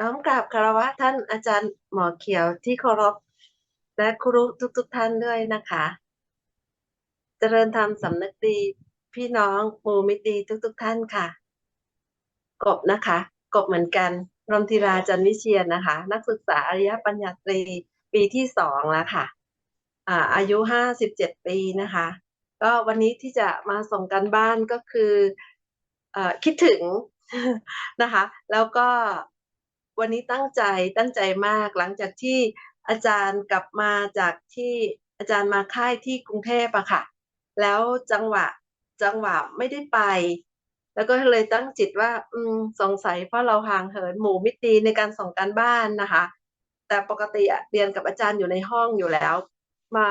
น้อมกราบคารวะท่านอาจารย์หมอเขียวที่เคารพและครูทุกๆท่านด้วยนะคะ เจริญธรรมสำนึกดีพี่น้องมูมิตรีทุก ๆ ท่านค่ะ กบนะคะ กบเหมือนกันรมธีราจันวิเชียนนะคะ นักศึกษาอริยปัญญาตรีปีที่สองแล้วค่ะอาอายุห้าสิบเจ็ดปีนะคะ ก็วันนี้ที่จะมาส่งกันบ้านก็คืออคิดถึงนะคะ แล้วก็ วันนี้ตั้งใจตั้งใจมาก หลังจากที่อาจารย์กลับมาจากที่อาจารย์มาค่ายที่กรุงเทพอะค่ะ แล้วจังหวะจังหวะไม่ได้ไป แล้วก็เลยตั้งจิตว่า อืมสงสัยเพราะเราห่างเหินหมู่มิตรีในการส่งการบ้านนะคะ แต่ปกติเรียนกับอาจารย์อยู่ในห้องอยู่แล้ว มา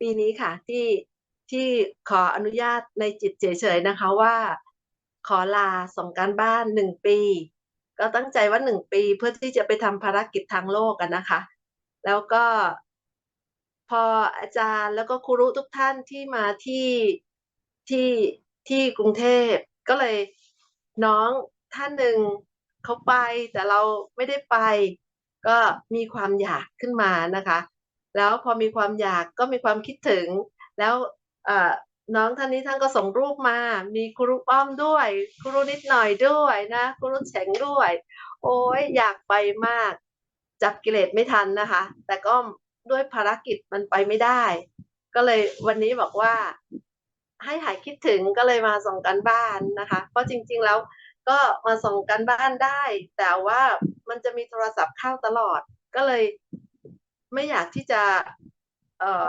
ปีนี้ค่ะที่ที่ขออนุญาตในจิตเฉยๆนะคะว่า ขอลาส่งการบ้านหนึ่งปี ก็ตั้งใจว่าหนึ่งปีเพื่อที่จะไปทำภารกิจทางโลกกันนะคะ แล้วก็พออาจารย์แล้วก็ครูรุทุกท่านที่มาที่ที่ที่กรุงเทพก็เลยน้องท่านหนึ่งเขาไปแต่เราไม่ได้ไป ก็มีความอยากขึ้นมานะคะ แล้วพอมีความอยากก็มีความคิดถึงแล้วเอ่อ น้องท่านนี้ท่านก็ส่งรูปมา มีครูป้อมด้วยครูนิดหน่อยด้วยนะครูเฉงด้วย โอ้ยอยากไปมาก จับกิเลสไม่ทันนะคะ แต่ก็ด้วยภารกิจมันไปไม่ได้ ก็เลยวันนี้บอกว่า ให้หายคิดถึงก็เลยมาส่งกันบ้านนะคะ เพราะจริง ๆแล้วก็มาส่งกันบ้านได้ แต่ว่ามันจะมีโทรศัพท์เข้าตลอด ก็เลยไม่อยากที่จะ เอ่อ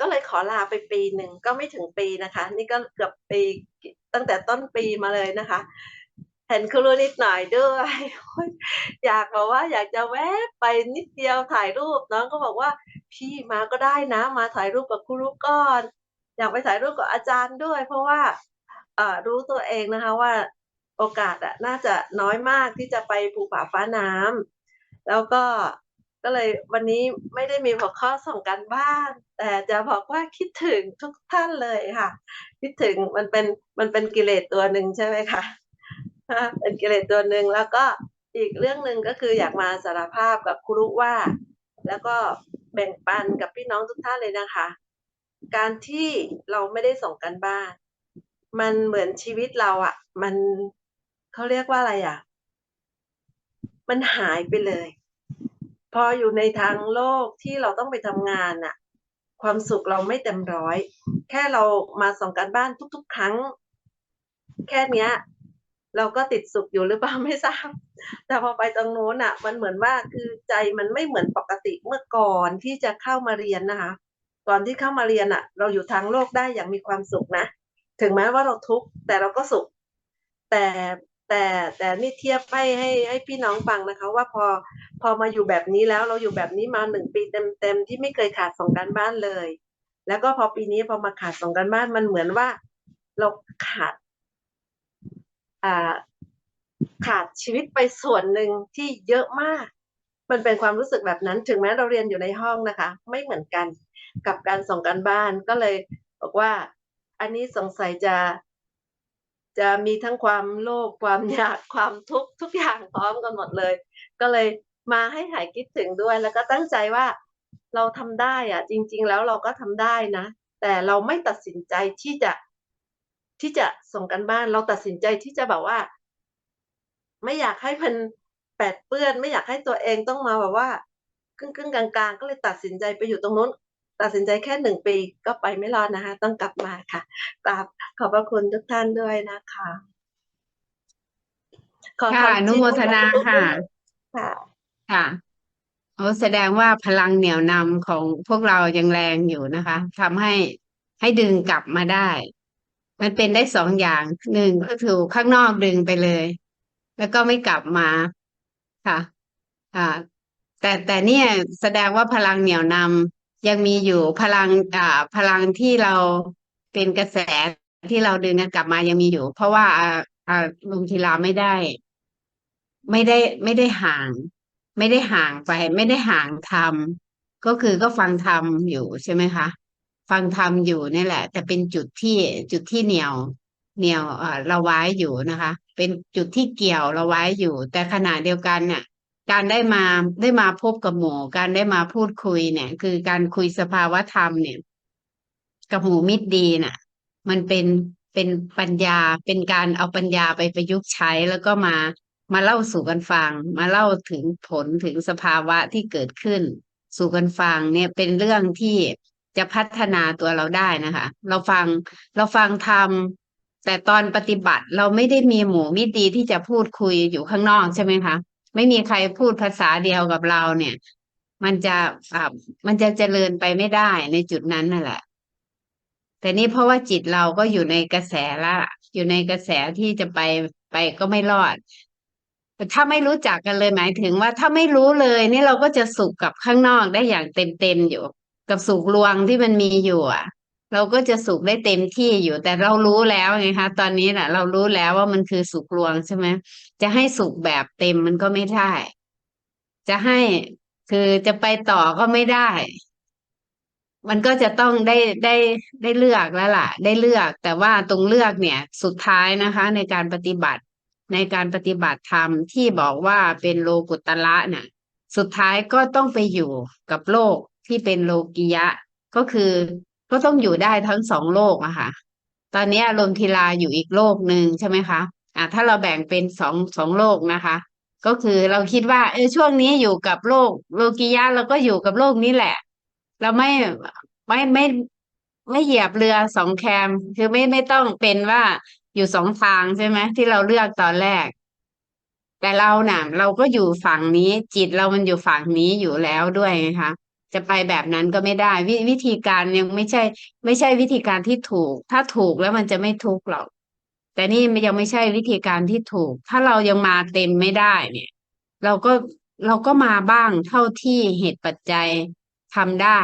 ก็เลยขอลาไปปีหนึ่งก็ไม่ถึงปีนะคะ นี่ก็เกือบปีตั้งแต่ต้นปีมาเลยนะคะ เห็นครูนิดหน่อยด้วย อยากบอกว่าอยากจะแวะไปนิดเดียวถ่ายรูปน้องก็บอกว่าพี่มาก็ได้นะ มาถ่ายรูปกับครูก่อน อยากไปถ่ายรูปกับอาจารย์ด้วย เพราะว่าเอรู้ตัวเองนะคะว่าโอกาสอะน่าจะน้อยมากที่จะไปภูผาฟ้าน้ำแล้วก็ ก็เลยวันนี้ไม่ได้มีหัวข้อส่งกันบ้าน แต่จะบอกว่าคิดถึงทุกท่านเลยค่ะ คิดถึงมันเป็นมันเป็นกิเลสตัวหนึ่งใช่ไหมคะเป็นกิเลสตัวหนึ่งแล้วก็อีกเรื่องหนึ่งก็คืออยากมาสารภาพกับครูว่า แล้วก็แบ่งปันกับพี่น้องทุกท่านเลยนะคะ การที่เราไม่ได้ส่งกันบ้าน มันเหมือนชีวิตเราอะ่ะ มันเขาเรียกว่าอะไรอะ่ะ มันหายไปเลย พออยู่ในทางโลกที่เราต้องไปทำงานอะ่ะ ความสุขเราไม่เต็มร้อย แค่เรามาส่งกันบ้านทุก ๆ ครั้ง แค่เนี้ย เราก็ติดสุขอยู่หรือเปล่าไม่ทราบ แต่พอไปตรงโน้นอะ มันเหมือนว่าคือใจมันไม่เหมือนปกติเมื่อก่อนที่จะเข้ามาเรียนนะคะก่อนที่เข้ามาเรียนอะ เราอยู่ทางโลกได้อย่างมีความสุขนะ ถึงแม้ว่าเราทุกข์แต่เราก็สุข แต่ แต่แต่นี่เทียบให้ให้ให้พี่น้องฟังนะคะว่าพอพอมาอยู่แบบนี้แล้วเราอยู่แบบนี้มาหนึ่งปีเต็มๆที่ไม่เคยขาดส่งการบ้านเลย แล้วก็พอปีนี้พอมาขาดส่งการบ้านมันเหมือนว่า เราขาดอ่าขาดชีวิตไปส่วนหนึ่งที่เยอะมาก มันเป็นความรู้สึกแบบนั้น ถึงแม้เราเรียนอยู่ในห้องนะคะ ไม่เหมือนกันกับการส่งการบ้านก็เลยบอกว่า อันนี้สงสัยจะ จะมีทั้งความโลภความอยากความทุกข์ทุกอย่างพร้อมกันหมดเลย ก็เลยมาให้หายคิดถึงด้วย แล้วก็ตั้งใจว่าเราทำได้อะจริง ๆ แล้วเราก็ทำได้นะ แต่เราไม่ตัดสินใจที่จะที่จะส่งกันบ้านเราตัดสินใจที่จะแบบว่า ไม่อยากให้มันแปดเปื้อน ไม่อยากให้ตัวเองต้องมาแบบว่าครึ่งๆกลางๆ ก็เลยตัดสินใจไปอยู่ตรงนู้น ตัดสินใจแค่หนึ่งปีก็ไปไม่รอดนะคะ ต้องกลับมาค่ะกราบขอบพระคุณทุกท่านด้วยนะคะ ขอค่ะทำอนุโมทนาค่ะ ค่ะค่ะโอ้แสดงว่าพลังเหนี่ยวนำของพวกเรายังแรงอยู่นะคะทำให้ให้ดึงกลับมาได้ มันเป็นได้สองอย่างหนึ่งก็ถูกข้างนอกดึงไปเลย แล้วก็ไม่กลับมาค่ะ อ่า แต่แต่เนี่ยแสดงว่าพลังเหนี่ยวนำ ยังมีอยู่พลังอ่าพลังที่เราเป็นกระแสที่เราดึงกันกลับมายังมีอยู่ เพราะว่าอ่าลุงธีลาไม่ได้ ไม่ได้ไม่ได้ห่าง ไม่ได้ห่างไป ไม่ได้ห่างธรรมก็คือก็ฟังธรรมอยู่ใช่ไหมคะ ฟังธรรมอยู่นี่แหละ แต่เป็นจุดที่จุดที่เหนียวเหนี่ยวเอ่อเราไว้อยู่นะคะ เป็นจุดที่เกี่ยวเราไว้อยู่ แต่ขณะเดียวกันเนี่ย การได้มาได้มาพบกับหมูการได้มาพูดคุยเนี่ย คือการคุยสภาวะธรรมเนี่ย กับหมูมิตรดีน่ะ มันเป็นเป็นปัญญาเป็นการเอาปัญญาไปประยุกต์ใช้แล้วก็มามาเล่าสู่กันฟัง มาเล่าถึงผลถึงสภาวะที่เกิดขึ้น สู่กันฟังเนี่ยเป็นเรื่องที่จะพัฒนาตัวเราได้นะคะ เราฟังเราฟังธรรมแต่ตอนปฏิบัติเราไม่ได้มีหมู่มิตรดีที่จะพูดคุยอยู่ข้างนอกใช่ไหมคะ ไม่มีใครพูดภาษาเดียวกับเราเนี่ย มันจะอ่ามันจะเจริญไปไม่ได้ในจุดนั้นนั่นแหละ แต่นี่เพราะว่าจิตเราก็อยู่ในกระแสละ อยู่ในกระแสที่จะไปไปก็ไม่รอดถ้าไม่รู้จักกันเลยหมายถึงว่าถ้าไม่รู้เลยนี่เราก็จะสุขกับข้างนอกได้อย่างเต็มเต็มอยู่ กับสุขลวงที่มันมีอยู่อะ เราก็จะสุขได้เต็มที่อยู่แต่เรารู้แล้วไงคะตอนนี้น่ะ เรารู้แล้วว่ามันคือสุขลวงใช่ไหมจะให้สุขแบบเต็มมันก็ไม่ได้ จะให้คือจะไปต่อก็ไม่ได้ มันก็จะต้องได้ได้ได้เลือกแล้วล่ะ ได้เลือก แต่ว่าตรงเลือกเนี่ย สุดท้ายนะคะ ในการปฏิบัติในการปฏิบัติธรรมที่บอกว่าเป็นโลกุตละเนี่ยสุดท้ายก็ต้องไปอยู่กับโลกที่เป็นโลกิยะ ก็คือ ก็ต้องอยู่ได้ทั้งสองโลกอะค่ะ ตอนนี้อารมณ์ทีลาอยู่อีกโลกหนึ่งใช่ไหมคะอะถ้าเราแบ่งเป็นสองสองโลกนะคะ ก็คือเราคิดว่า เออช่วงนี้อยู่กับโลกโลกิยะเราก็อยู่กับโลกนี้แหละ เราไม่ไม่ไม่ไม่เหยียบเรือสองแคม คือไม่ไม่ต้องเป็นว่าอยู่สองทางใช่ไหมที่เราเลือกตอนแรก แต่เราน่ะ เราก็อยู่ฝั่งนี้ จิตเรามันอยู่ฝั่งนี้อยู่แล้วด้วยไงคะ จะไปแบบนั้นก็ไม่ได้ วิวิธีการยังไม่ใช่ ไม่ใช่วิธีการที่ถูก ถ้าถูกแล้วมันจะไม่ทุกข์หรอก แต่นี่ยังไม่ใช่วิธีการที่ถูก ถ้าเรายังมาเต็มไม่ได้เนี่ย เราก็เราก็มาบ้างเท่าที่เหตุปัจจัยทำได้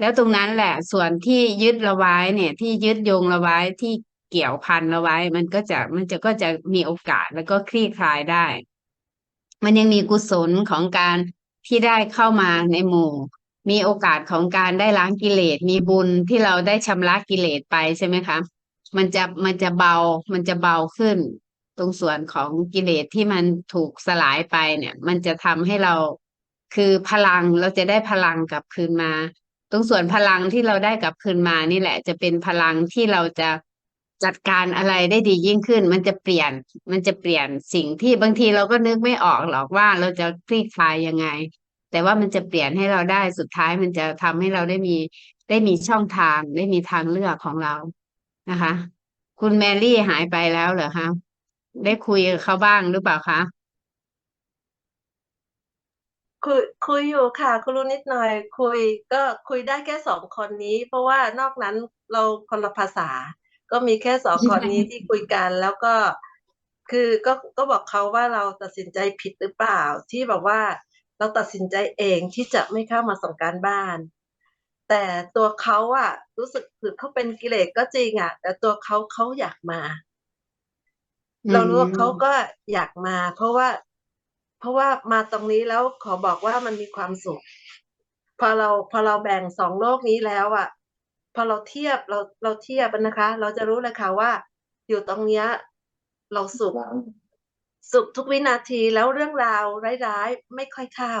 แล้วตรงนั้นแหละ ส่วนที่ยึดราไว้เนี่ย ที่ยึดโยงราไว้ที่เกี่ยวพันราไว้ มันก็จะมันจะก็จะมีโอกาสแล้วก็คลี่คลายได้ มันยังมีกุศลของการ ที่ได้เข้ามาในหมู่ มีโอกาสของการได้ล้างกิเลสมีบุญที่เราได้ชำระกิเลสไปใช่ไหมคะ มันจะมันจะเบามันจะเบาขึ้น ตรงส่วนของกิเลสที่มันถูกสลายไปเนี่ย มันจะทำให้เราคือพลังเราจะได้พลังกลับคืนมา ตรงส่วนพลังที่เราได้กลับคืนมานี่แหละ จะเป็นพลังที่เราจะ จัดการอะไรได้ดียิ่งขึ้น มันจะเปลี่ยน มันจะเปลี่ยนสิ่งที่บางทีเราก็นึกไม่ออกหรอกว่าเราจะคลี่คลายยังไง แต่ว่ามันจะเปลี่ยนให้เราได้สุดท้ายมันจะทำให้เราได้มีได้มีช่องทางได้มีทางเลือกของเรานะคะ คุณแมรี่หายไปแล้วเหรอคะได้คุยกับเขาบ้างหรือเปล่าคะคุยคุยอยู่ค่ะ คุณรู้นิดหน่อย คุยก็คุยได้แค่สองคนนี้ เพราะว่านอกนั้นเราคนละภาษา ก็มีแค่สองคนนี้ที่คุยกัน แล้วก็คือก็ก็บอกเขาว่าเราตัดสินใจผิดหรือเปล่า ที่แบบว่าเราตัดสินใจเองที่จะไม่เข้ามาส่งการบ้าน แต่ตัวเขาอะรู้สึกคือเขาเป็นกิเลสก็จริงอะแต่ตัวเขาเขาอยากมา เรารู้ว่าเขาก็อยากมา เพราะว่า เพราะว่ามาตรงนี้แล้วขอบอกว่ามันมีความสุข พอเราพอเราแบ่งสองโลกนี้แล้วอะพ อเราเทียบเราเราเทียบนะคะ เราจะรู้เลยค่ะว่า อยู่ตรงเนี้ย เราสุขสุขทุกวินาทีแล้วเรื่องราวร้ายๆไม่ค่อยเข้า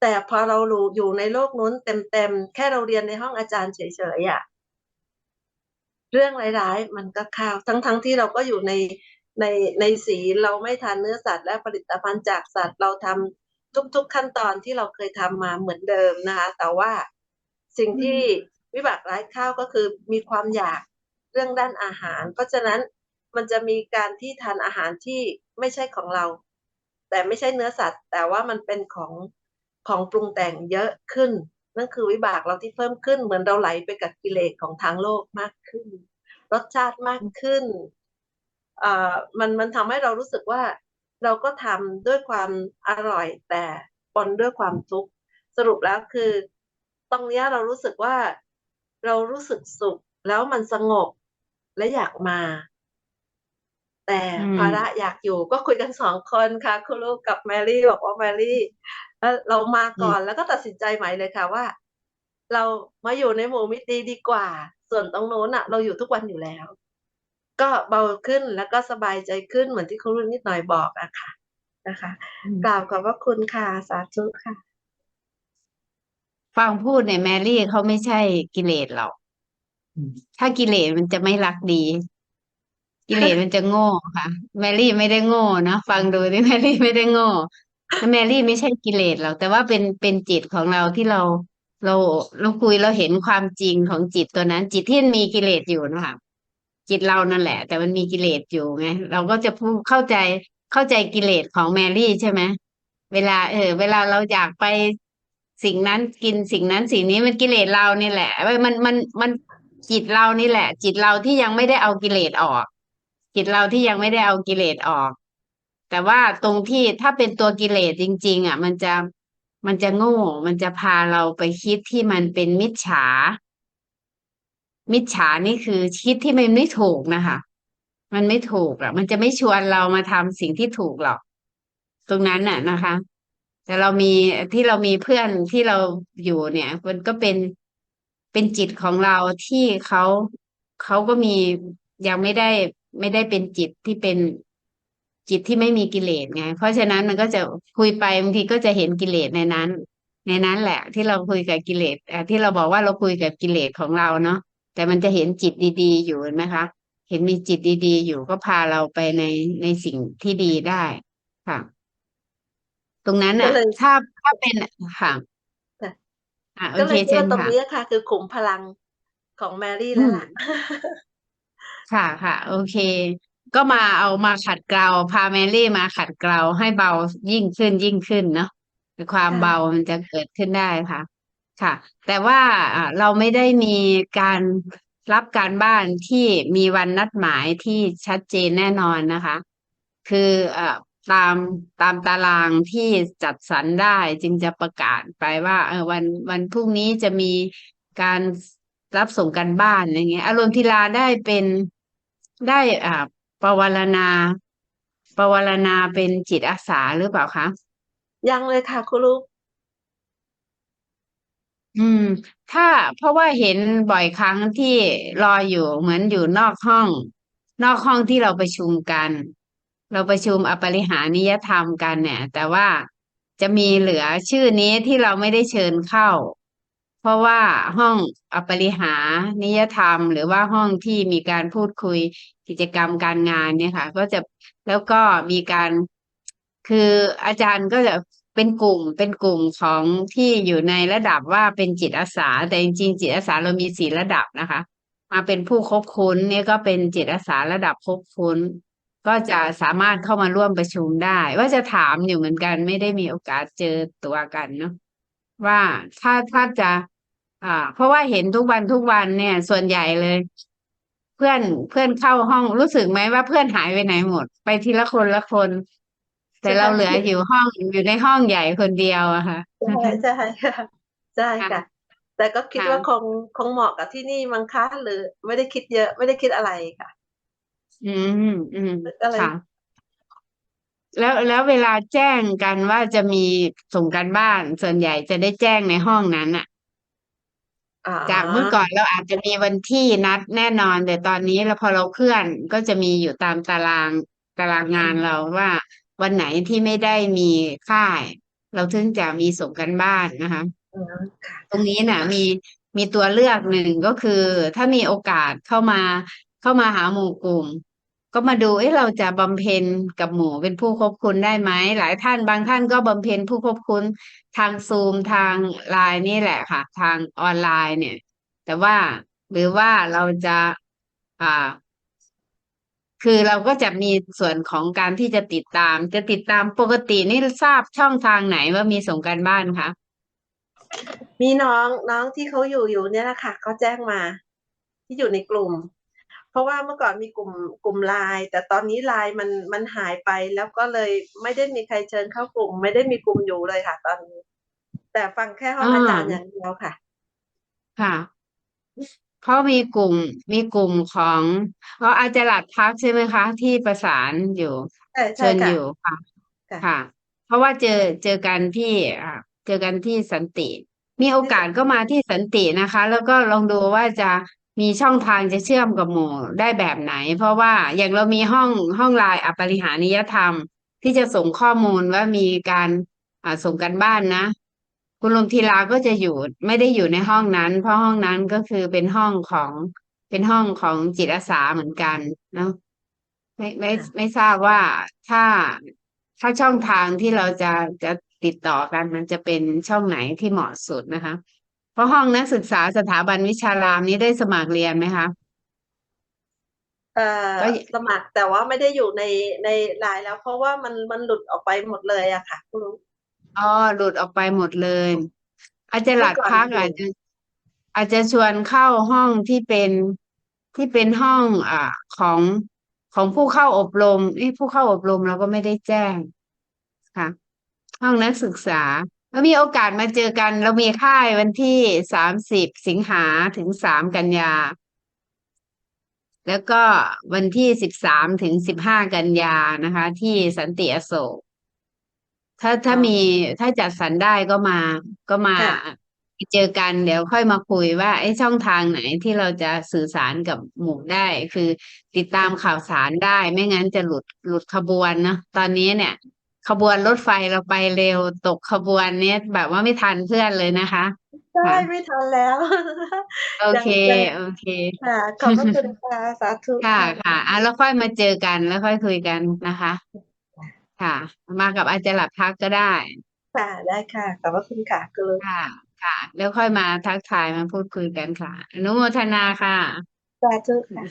แต่พอเราอยู่ในโลกนู้นเต็มๆแค่เราเรียนในห้องอาจารย์เฉยๆอะเรื่องร้ายๆมันก็เข้าทั้งๆที่เราก็อยู่ในในในสีเราไม่ทานเนื้อสัตว์และผลิตภัณฑ์จากสัตว์เราทำทุก ๆ ขั้นตอนที่เราเคยทำมาเหมือนเดิมนะคะแต่ว่าสิ่งที่ วิบากร้ายข้าวก็คือมีความอยากเรื่องด้านอาหาร เพราะฉะนั้นมันจะมีการที่ทานอาหารที่ไม่ใช่ของเรา แต่ไม่ใช่เนื้อสัตว์ แต่ว่ามันเป็นของของปรุงแต่งเยอะขึ้น นั่นคือวิบากเราที่เพิ่มขึ้นเหมือนเราไหลไปกับกิเลสของทางโลกมากขึ้น รสชาติมากขึ้นเอ่อมันมันทำให้เรารู้สึกว่าเราก็ทำด้วยความอร่อยแต่ปนด้วยความทุกข์สรุปแล้วคือ ตรงนี้เรารู้สึกว่า เรารู้สึกสุข แล้วมันสงบและอยากมา แต่อืมภาระอยากอยู่ก็คุยกันสองคนค่ะคุณลูกกับแมรี่บอกว่าแมรี่เอ่อเรามาก่อนแล้วก็ตัดสินใจใหม่เลยค่ะว่า เรามาอยู่ในหมู่มิตรดีดีกว่า ส่วนตรงโน้นอะเราอยู่ทุกวันอยู่แล้วก็ก็เบาขึ้นแล้วก็สบายใจขึ้นเหมือนที่ครูนิดหน่อยบอกอะค่ะนะคะกราบขอบพระคุณค่ะ สาธุค่ะ ฟังพูดเนี่ยแมรี่เขาไม่ใช่กิเลสหรอก ถ้ากิเลสมันจะไม่รักดี กิเลสมันจะโง่ค่ะ แมรี่ไม่ได้โง่นะฟังดูดิแมรี่ไม่ได้โง่แมรี่ไม่ใช่กิเลสหรอกแต่ว่าเป็นเป็นจิตของเราที่เราเราเราคุยเราเห็นความจริงของจิตตัวนั้น จิตที่มันมีกิเลสอยู่นะคะจิตเรานั่นแหละ แต่มันมีกิเลสอยู่ไงเราก็จะพูดเข้าใจเข้าใจกิเลสของแมรี่ใช่ไหมเวลาเออ เวลาเราอยากไป สิ่งนั้นกินสิ่งนั้นสิ่งนี้มันกิเลสเรานี่แหละมันมันมันจิตเรานี่แหละ จิตเราที่ยังไม่ได้เอากิเลสออก จิตเราที่ยังไม่ได้เอากิเลสออก แต่ว่าตรงที่ถ้าเป็นตัวกิเลสจริง ๆ อะ มันจะมันจะโง่ มันจะพาเราไปคิดที่มันเป็นมิจฉา มิจฉานี่คือคิดที่มันไม่ถูกนะคะ มันไม่ถูกอะ มันจะไม่ชวนเรามาทำสิ่งที่ถูกหรอก ตรงนั้นน่ะนะคะ แต่เรามีที่เรามีเพื่อนที่เราอยู่เนี่ย มันก็เป็นเป็นจิตของเราที่เขาเขาก็มียังไม่ได้ไม่ได้เป็นจิตที่เป็นจิตที่ไม่มีกิเลสไง เพราะฉะนั้นมันก็จะคุยไปบางทีก็จะเห็นกิเลสในนั้น ในนั้นแหละ ที่เราคุยกับกิเลสที่เราบอกว่าเราคุยกับกิเลสของเราเนาะแต่มันจะเห็นจิตดี ๆ อยู่เห็นไหมคะ เห็นมีจิตดี ๆ อยู่ก็พาเราไปในในสิ่งที่ดีได้ค่ะ ตรงนั้นก็น่ะเลย ถ้าถ้าเป็นค่ะค่ะอะโอก็เคเลยคิดเชิญว่าตรงค่ะ นี้ค่ะ คือขุมพลังของแมรี่อืแล้วม ล่ะ ค่ะค่ะ โอเค ก็มาเอามาขัดเกลาพาแมรี่มาขัดเกลาให้เบายิ่งขึ้นยิ่งขึ้นเนาะความค่ะ เบามันจะเกิดขึ้นได้ค่ะ ค่ะ แต่ว่าอ่าเราไม่ได้มีการรับการบ้านที่มีวันนัดหมายที่ชัดเจนแน่นอนนะคะ คือเอ่อ ตามตามตารางที่จัดสรรได้จึงจะประกาศไปว่าเออวันวันพรุ่งนี้จะมีการรับส่งกันบ้านอะไรเงี้ยอารมณ์ทีลาได้เป็นได้อ่าปวารณาปวารณาเป็นจิตอาสาหรือเปล่าคะยังเลยค่ะครูลูกอืม ถ้าเพราะว่าเห็นบ่อยครั้งที่รออยู่เหมือนอยู่นอกห้อง นอกห้องที่เราประชุมกัน เราประชุมอปริหานิยธรรมกันเนี่ย แต่ว่าจะมีเหลือชื่อนี้ที่เราไม่ได้เชิญเข้า เพราะว่าห้องอปริหานิยธรรม หรือว่าห้องที่มีการพูดคุยกิจกรรมการงานเนี่ยค่ะ ก็จะแล้วก็มีการคืออาจารย์ก็จะเป็นกลุ่มเป็นกลุ่มของที่อยู่ในระดับว่าเป็นจิตอาสา แต่จริงๆจิตอาสาเรามีสี่ระดับนะคะ มาเป็นผู้คบคุ้นนี่ก็เป็นจิตอาสาระดับคบคุ้น ก็จะสามารถเข้ามาร่วมประชุมได้ ว่าจะถามอยู่เหมือนกันไม่ได้มีโอกาสเจอตัวกันเนาะว่าถ้าถ้าจะ อ่า เพราะว่าเห็นทุกวันทุกวันเนี่ย ส่วนใหญ่เลย เพื่อนเพื่อนเข้าห้องรู้สึกไหมว่าเพื่อนหายไปไหนหมด ไปทีละคนละคน แต่ใช่เราเหลืออยู่ห้องอยู่ในห้องใหญ่คนเดียวอะค่ะใช่ใช่ค่ะใช่ค่ะค่ะแต่ก็คิดค่ะว่าคงคงเหมาะกับที่นี่มั้งคะหรือไม่ได้คิดเยอะไม่ได้คิดอะไรค่ะ อืมอืมก็เลยค่ะ แล้วแล้วเวลาแจ้งกันว่าจะมีส่งกันบ้านส่วนใหญ่จะได้แจ้งในห้องนั้นอะอ๋อจากเมื่อก่อนเราอาจจะมีวันที่นัดแน่นอน แต่ตอนนี้เราพอเราเคลื่อนก็จะมีอยู่ตามตารางตารางงานเราว่า วันไหนที่ไม่ได้มีค่าย เราถึงจะมีส่งกันบ้านนะคะอ๋อค่ะ ตรงนี้น่ะมีมีตัวเลือกหนึ่งก็คือ ถ้ามีโอกาสเข้ามาเข้ามาหาหมู่กลุ่ม ก็มาดูเอ๊ะเราจะบำเพ็ญกับหมู่เป็นผู้ควบคุมได้ไหมหลายท่านบางท่านก็บำเพ็ญผู้ควบคุมทางซูมทางไลน์นี่แหละค่ะ ทางออนไลน์เนี่ย แต่ว่าหรือว่าเราจะอ่าคือเราก็จะมีส่วนของการที่จะติดตาม จะติดตามปกตินี่ทราบช่องทางไหนว่ามีส่งการบ้านคะมีน้องน้องที่เขาอยู่อยู่เนี่ยแหละค่ะเขาแจ้งมา ที่อยู่ในกลุ่ม เพราะว่าเมื่อก่อนมีกลุ่มกลุ่มไลน์แต่ตอนนี้ไลน์มันมันหายไปแล้วก็เลยไม่ได้มีใครเชิญเข้ากลุ่ม ไม่ได้มีกลุ่มอยู่เลยค่ะ ตอนนี้ แต่ฟังแค่ห้องอ่าอาจารย์อย่างเดียวค่ะ ค่ะเพราะมีกลุ่มมีกลุ่มของเพราะอาจารย์หลัดพักใช่ไหมคะ ที่ประสานอยู่ใช่ใช่เชิญค่ะอยู่ค่ะค่ะค่ะ เพราะว่าเจอเจอกันที่อ่าเจอกันที่สันติ มีโอกาสก็มาที่สันตินะคะ แล้วก็ลองดูว่าจะ มีช่องทางจะเชื่อมกับหมู่ได้แบบไหน เพราะว่าอย่างเรามีห้องห้องไลน์อปริหานิยธรรม ที่จะส่งข้อมูลว่ามีการอ่าส่งกันบ้านนะ คุณลุงทีลาก็จะอยู่ไม่ได้อยู่ในห้องนั้น เพราะห้องนั้นก็คือเป็นห้องของเป็นห้องของจิตอาสาเหมือนกันเนาะไม่ไม่ค่ะไม่ทราบว่าถ้าถ้าช่องทางที่เราจะจะติดต่อกันมันจะเป็นช่องไหนที่เหมาะสุดนะคะ เพราะห้องนักศึกษาสถาบันวิชารามนี้ได้สมัครเรียนไหมคะ เอ่อก็ สมัครแต่ว่าไม่ได้อยู่ในในไลน์แล้ว เพราะว่ามันมันหลุดออกไปหมดเลยอะค่ะคุณลุง อ๋อหลุดออกไปหมดเลย อาจจะหลัดเมื่อก่อนพักอยู่ อาจจะอาจจะชวนเข้าห้องที่เป็นที่เป็นห้องอ่าของของผู้เข้าอบรมเอ้ผู้เข้าอบรมเราก็ไม่ได้แจ้งค่ะ ห้องนักศึกษา แล้วมีโอกาสมาเจอกัน เรามีค่ายวันที่สามสิบสิงหาถึงสามกันยา แล้วก็วันที่สิบสามถึงสิบห้ากันยานะคะ ที่สันติอโศกถ้าถ้าอ๋อมีถ้าจัดสรรได้ก็มาก็มาค่ะเจอกันเดี๋ยวค่อยมาคุยว่าไอ้ช่องทางไหนที่เราจะสื่อสารกับหมู่ได้ คือติดตามข่าวสารได้ ไม่งั้นจะหลุดหลุดขบวนเนอะตอนนี้เนี่ย ขบวนรถไฟเราไปเร็ว ตกขบวนเนี้ยแบบว่าไม่ทันเพื่อนเลยนะคะ ใช่ค่ะ ไม่ทันแล้ว โอยังเค ยังโอเค ค่ะขอบพระคุณค่ะสาธุค่ะค่ะค่ะอะแล้วค่อยมาเจอกันแล้วค่อยคุยกันนะคะ ค่ะ มากับอาจารย์หลับพักก็ได้ ค่ะได้ค่ะขอบพระคุณค่ะคุณลุงค่ะ ค่ะ แล้วค่อยมาทักทายมาพูดคุยกันค่ะ อนุโมทนาค่ะ สาธุค่ะ